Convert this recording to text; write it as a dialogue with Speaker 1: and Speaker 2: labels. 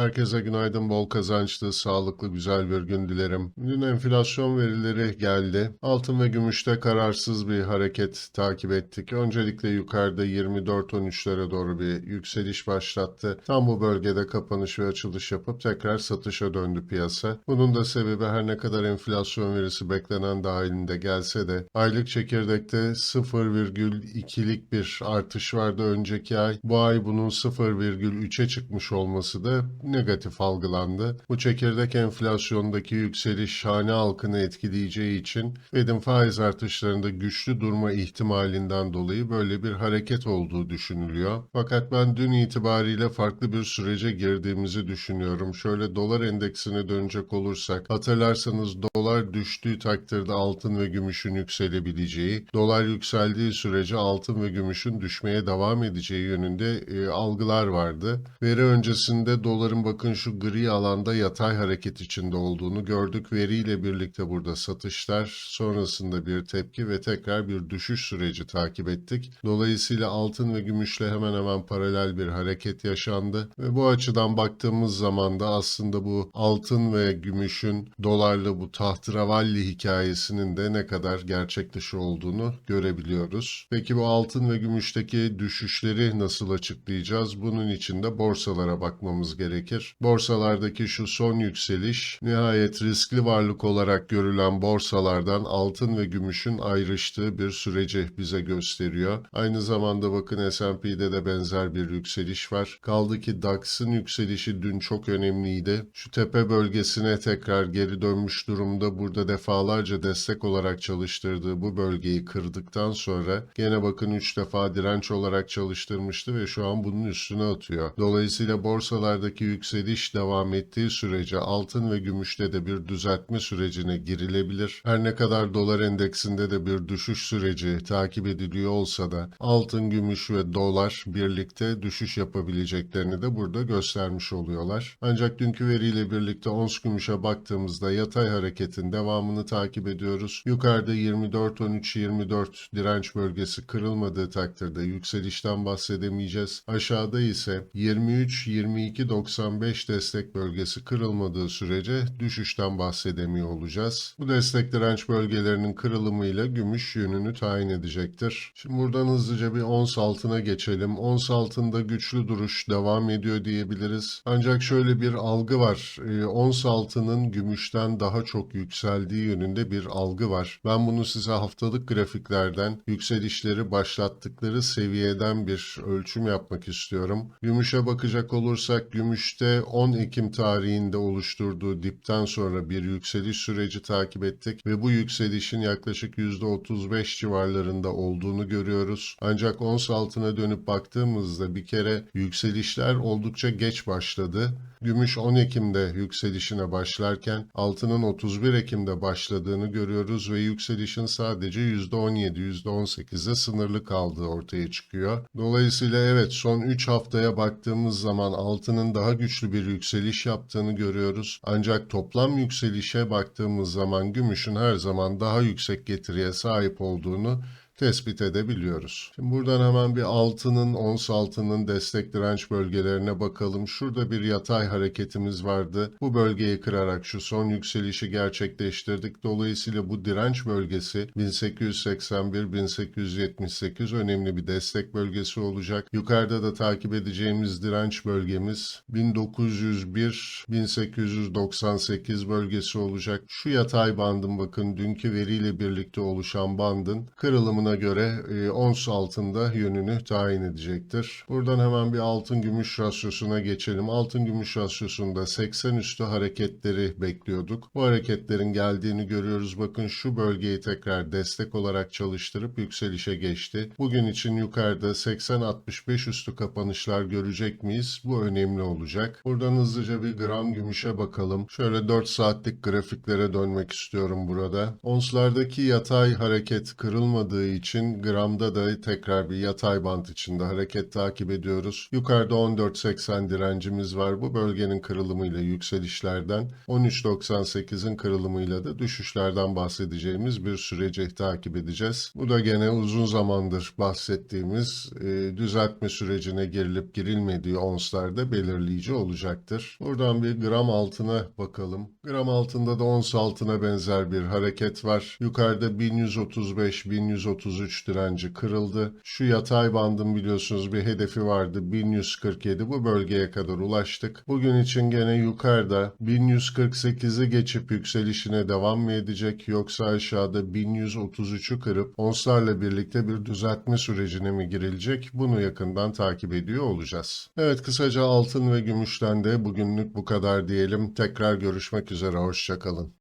Speaker 1: Herkese günaydın, bol kazançlı, sağlıklı, güzel bir gün dilerim. Dün enflasyon verileri geldi. Altın ve gümüşte kararsız bir hareket takip ettik. Öncelikle yukarıda 24-13'lere doğru bir yükseliş başlattı. Tam bu bölgede kapanış ve açılış yapıp tekrar satışa döndü piyasa. Bunun da sebebi her ne kadar enflasyon verisi beklenen dahilinde gelse de aylık çekirdekte 0,2'lik bir artış vardı önceki ay. Bu ay bunun 0,3'e çıkmış olması da negatif algılandı. Bu çekirdek enflasyondaki yükseliş hane halkını etkileyeceği için Fed'in faiz artışlarında güçlü durma ihtimalinden dolayı böyle bir hareket olduğu düşünülüyor. Fakat ben dün itibariyle farklı bir sürece girdiğimizi düşünüyorum. Şöyle dolar endeksine dönecek olursak hatırlarsanız dolar düştüğü takdirde altın ve gümüşün yükselebileceği, dolar yükseldiği sürece altın ve gümüşün düşmeye devam edeceği yönünde e, algılar vardı. Veri öncesinde doların bakın şu gri alanda yatay hareket içinde olduğunu gördük. Veriyle birlikte burada satışlar, sonrasında bir tepki ve tekrar bir düşüş süreci takip ettik. Dolayısıyla altın ve gümüşle hemen hemen paralel bir hareket yaşandı ve bu açıdan baktığımız zaman da aslında bu altın ve gümüşün dolarla bu tahtıravalli hikayesinin de ne kadar gerçek dışı olduğunu görebiliyoruz. Peki bu altın ve gümüşteki düşüşleri nasıl açıklayacağız? Bunun için de borsalara bakmamız gerekir. Borsalardaki şu son yükseliş nihayet riskli varlık olarak görülen borsalardan altın ve gümüşün ayrıştığı bir süreci bize gösteriyor. Aynı zamanda bakın S&P'de de benzer bir yükseliş var. Kaldı ki DAX'ın yükselişi dün çok önemliydi. Şu tepe bölgesine tekrar geri dönmüş durumda. Burada defalarca destek olarak çalıştırdığı bu bölgeyi kırdıktan sonra gene bakın 3 defa direnç olarak çalıştırmıştı ve şu an bunun üstüne atıyor. Dolayısıyla borsalardaki yükseliş devam ettiği sürece altın ve gümüşte de bir düzeltme sürecine girilebilir. Her ne kadar dolar endeksinde de bir düşüş süreci takip ediliyor olsa da altın, gümüş ve dolar birlikte düşüş yapabileceklerini de burada göstermiş oluyorlar. Ancak dünkü veriyle birlikte ons gümüşe baktığımızda yatay hareketin devamını takip ediyoruz. Yukarıda 24-13-24 direnç bölgesi kırılmadığı takdirde yükselişten bahsedemeyeceğiz. Aşağıda ise 23-22-95 destek bölgesi kırılmadığı sürece düşüşten bahsedemiyor olacağız. Bu destek direnç bölgelerinin kırılımıyla gümüş yönünü tayin edecektir. Şimdi buradan hızlıca bir ons altına geçelim. Ons altında güçlü duruş devam ediyor diyebiliriz. Ancak şöyle bir algı var. Ee, ons altının gümüşten daha çok yükseldiği yönünde bir algı var. Ben bunu size haftalık grafiklerden yükselişleri başlattıkları seviyeden bir ölçüm yapmak istiyorum. Gümüşe bakacak olursak gümüşte 10 Ekim tarihinde oluşturduğu dipten sonra bir yükseliş süreci takip ettik ve bu yükselişin yaklaşık %35 civarlarında olduğunu görüyoruz. Ancak ons altına dönüp baktığımızda bir kere yükselişler oldukça geç başladı. Gümüş 10 Ekim'de yükselişine başlarken altının 31 Ekim'de başladığını görüyoruz ve yükselişin sadece %17-%18'e sınırlı kaldığı ortaya çıkıyor. Dolayısıyla evet son 3 haftaya baktığımız zaman altının daha güçlü bir yükseliş yaptığını görüyoruz. Ancak toplam yükselişe baktığımız zaman gümüşün her zaman daha yüksek getiriye sahip olduğunu tespit edebiliyoruz. Şimdi buradan hemen bir altının, ons altının destek direnç bölgelerine bakalım. Şurada bir yatay hareketimiz vardı. Bu bölgeyi kırarak şu son yükselişi gerçekleştirdik. Dolayısıyla bu direnç bölgesi 1881-1878 önemli bir destek bölgesi olacak. Yukarıda da takip edeceğimiz direnç bölgemiz 1901-1898 bölgesi olacak. Şu yatay bandın bakın dünkü veriyle birlikte oluşan bandın kırılımına göre e, ons altında yönünü tayin edecektir. Buradan hemen bir altın gümüş rasyosuna geçelim. Altın gümüş rasyosunda 80 üstü hareketleri bekliyorduk. Bu hareketlerin geldiğini görüyoruz. Bakın şu bölgeyi tekrar destek olarak çalıştırıp yükselişe geçti. Bugün için yukarıda 80-65 üstü kapanışlar görecek miyiz? Bu önemli olacak. Buradan hızlıca bir gram gümüşe bakalım. Şöyle 4 saatlik grafiklere dönmek istiyorum burada. Onslardaki yatay hareket kırılmadığı için için gramda da tekrar bir yatay bant içinde hareket takip ediyoruz. Yukarıda 14.80 direncimiz var. Bu bölgenin kırılımıyla yükselişlerden 13.98'in kırılımıyla da düşüşlerden bahsedeceğimiz bir süreci takip edeceğiz. Bu da gene uzun zamandır bahsettiğimiz e, düzeltme sürecine girilip girilmediği onslarda belirleyici olacaktır. Buradan bir gram altına bakalım. Gram altında da ons altına benzer bir hareket var. Yukarıda 1135-1133 direnci kırıldı. Şu yatay bandın biliyorsunuz bir hedefi vardı 1147 bu bölgeye kadar ulaştık. Bugün için gene yukarıda 1148'i geçip yükselişine devam mı edecek yoksa aşağıda 1133'ü kırıp onslarla birlikte bir düzeltme sürecine mi girilecek bunu yakından takip ediyor olacağız. Evet kısaca altın ve gümüşten de bugünlük bu kadar diyelim. Tekrar görüşmek üzere hoşçakalın.